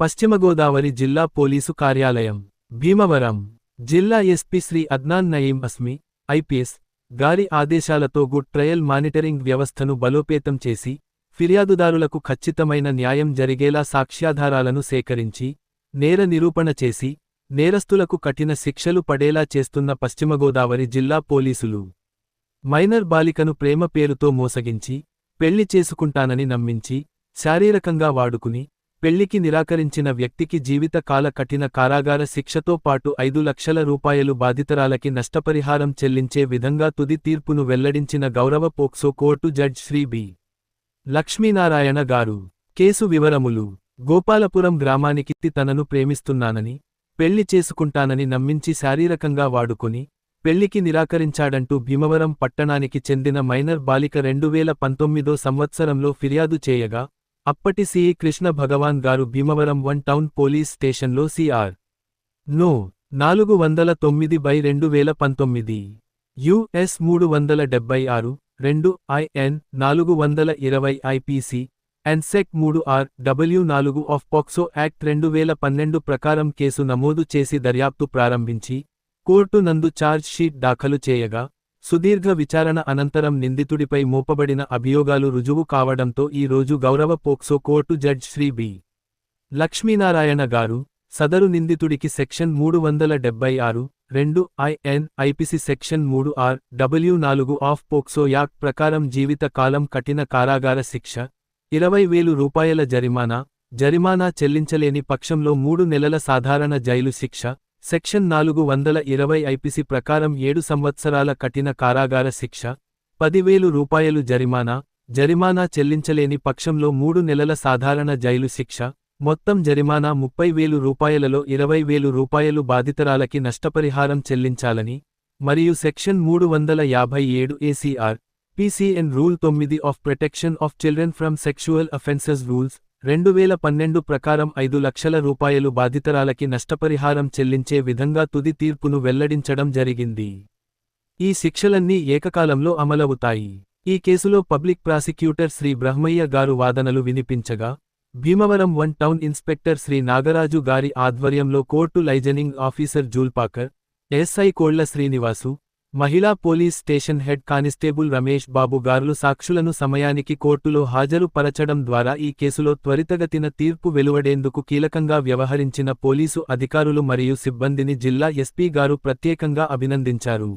పశ్చిమగోదావరి జిల్లా పోలీసు కార్యాలయం భీమవరం. జిల్లా ఎస్పీ శ్రీ అద్నాన్ నయీం అస్మి ఐపీఎస్ గారి ఆదేశాలతో గుడ్ ట్రయల్ మానిటరింగ్ వ్యవస్థను బలోపేతం చేసి ఫిర్యాదుదారులకు ఖచ్చితమైన న్యాయం జరిగేలా సాక్ష్యాధారాలను సేకరించి నేర నిరూపణ చేసి నేరస్తులకు కఠిన శిక్షలు పడేలా చేస్తున్న పశ్చిమగోదావరి జిల్లా పోలీసులు. మైనర్ బాలికను ప్రేమ పేరుతో మోసగించి పెళ్ళి చేసుకుంటానని నమ్మించి శారీరకంగా వాడుకుని పెళ్ళికి నిరాకరించిన వ్యక్తికి జీవితకాల కఠిన కారాగార శిక్షతో పాటు ఐదు లక్షల రూపాయలు బాధితురాలకి నష్టపరిహారం చెల్లించే విధంగా తుది తీర్పును వెల్లడించిన గౌరవ POCSO court judge Shri B. Lakshminarayana గారు. కేసు వివరములు. గోపాలపురం గ్రామానికి తనను ప్రేమిస్తున్నానని పెళ్ళి చేసుకుంటానని నమ్మించి శారీరకంగా వాడుకొని పెళ్ళికి నిరాకరించాడంటూ భీమవరం పట్టణానికి చెందిన మైనర్ బాలిక రెండువేల పంతొమ్మిదో సంవత్సరంలో ఫిర్యాదు చేయగా అప్పటి సిఈ కృష్ణ భగవాన్ గారు భీమవరం వన్ టౌన్ పోలీస్ స్టేషన్లో సిఆర్ నో. నాలుగు వందల తొమ్మిది బై రెండు వేల పంతొమ్మిది. యుఎస్ మూడు వందల డెబ్బై ఆరు. రెండు ఐఎన్ నాలుగు వందల ఇరవై ఐపీసీ ఎన్సెక్ మూడు ఆర్. డబ్ల్యూ నాలుగు ఆఫ్ పాక్సో యాక్ట్ రెండు వేల పన్నెండు ప్రకారం కేసు నమోదు చేసి దర్యాప్తు ప్రారంభించి కోర్టు నందు ఛార్జ్ షీట్ దాఖలు చేయగా సుదీర్ఘ విచారణ అనంతరం నిందితుడిపై మోపబడిన అభియోగాలు రుజువు కావడంతో ఈ రోజు గౌరవ POCSO court judge Shri B. Lakshminarayana గారు సదరు నిందితుడికి సెక్షన్ మూడు వందల డెబ్బై ఆరు రెండు ఐఎన్ ఐపిసి సెక్షన్ మూడు ఆర్ డబ్ల్యూ నాలుగు ఆఫ్ పోక్సో యాక్ట్ ప్రకారం జీవిత కాలం కఠిన కారాగార శిక్ష ఇరవై వేలు రూపాయల జరిమానా జరిమానా చెల్లించలేని పక్షంలో మూడు నెలల సాధారణ జైలు శిక్ష సెక్షన్ నాలుగు వందల ఇరవై ఐపిసి ప్రకారం ఏడు సంవత్సరాల కఠిన కారాగార శిక్ష పదివేలు రూపాయలు జరిమానా జరిమానా చెల్లించలేని పక్షంలో మూడు నెలల సాధారణ జైలు శిక్ష మొత్తం జరిమానా ముప్పై వేలు రూపాయలలో ఇరవై వేలు రూపాయలు బాధితురాలకి నష్టపరిహారం చెల్లించాలని మరియు సెక్షన్ మూడు వందల యాభై ఏడు ఏసీఆర్ పీసీఎన్ రూల్ తొమ్మిది of protection of children from sexual offences rules రెండు వేల పన్నెండు ప్రకారం ఐదు లక్షల రూపాయలు బాధితురాలకి నష్టపరిహారం చెల్లించే విధంగా తుది తీర్పును వెల్లడించడం జరిగింది. ఈ శిక్షలన్నీ ఏకకాలంలో అమలవుతాయి. ఈ కేసులో పబ్లిక్ ప్రాసిక్యూటర్ శ్రీ బ్రహ్మయ్య గారు వాదనలు వినిపించగా Bhimavaram one town inspector Shri Nagaraju గారి ఆధ్వర్యంలో court liaisoning officer Julpakar SI Kolla Srinivasu మహిళా police station head constable Ramesh Babu గారులు సాక్షులను సమయానికి కోర్టులో హాజరు పరచడం ద్వారా ఈ కేసులో త్వరితగతిన తీర్పు వెలువడేందుకు కీలకంగా వ్యవహరించిన పోలీసు అధికారులు మరియు సిబ్బందిని జిల్లా ఎస్పీ గారు ప్రత్యేకంగా అభినందించారు.